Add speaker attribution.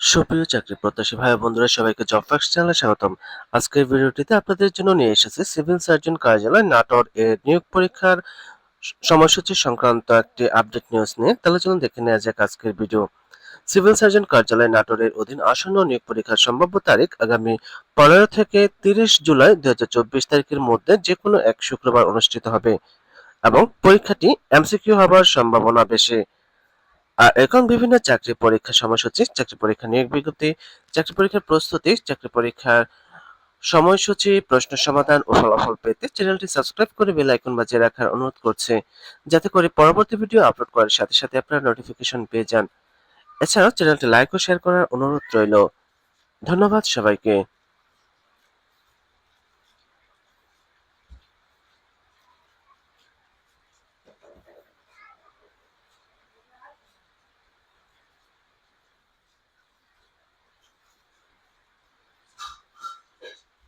Speaker 1: সুপ্রিয় চাকরি প্রত্যাশী ভাই বন্ধুরা, সবাইকে জব ফ্যাক্স চ্যানেলে স্বাগতম। আজকের ভিডিওটিতে আপনাদের জন্য নিয়ে এসেছে সিভিল সার্জন কার্যালয় নাটোর এর নিয়োগ পরীক্ষার সময়সূচি সংক্রান্ত একটি আপডেট নিউজ নিয়ে। তাহলে চলুন দেখে নেওয়া যাক আজকের ভিডিও। সিভিল সার্জন কার্যালয় নাটোরের অধীন আসন্ন নিয়োগ পরীক্ষার সম্ভাব্য তারিখ আগামী পনেরো থেকে তিরিশ জুলাই দুই হাজার চব্বিশ তারিখের মধ্যে যে কোনো এক শুক্রবার অনুষ্ঠিত হবে এবং পরীক্ষাটি এমসিকিউ হবার সম্ভাবনা বেশি। এখন বিভিন্ন চাকরি পরীক্ষা সময়সূচি চাকরি পরীক্ষা নিয়োগ বিজ্ঞপ্তি, চাকরি পরীক্ষার প্রস্তুতি, চাকরি পরীক্ষার সময়সূচি, প্রশ্ন সমাধান ও ফলাফল পেতে চ্যানেলটি সাবস্ক্রাইব করে বেল আইকন বাজিয়ে রাখার অনুরোধ করছে। যাতে করে পরবর্তী ভিডিও আপলোড করার সাথে সাথে আপনারা নোটিফিকেশন পেয়ে যান। এছাড়াও চ্যানেলটি লাইক ও শেয়ার করার অনুরোধ রইল। ধন্যবাদ সবাইকে।